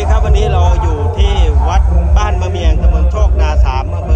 สดีครับวันนี้เราอยู่ที่วัดบ้านมะเมียงตำบลโชคนาสามอำเ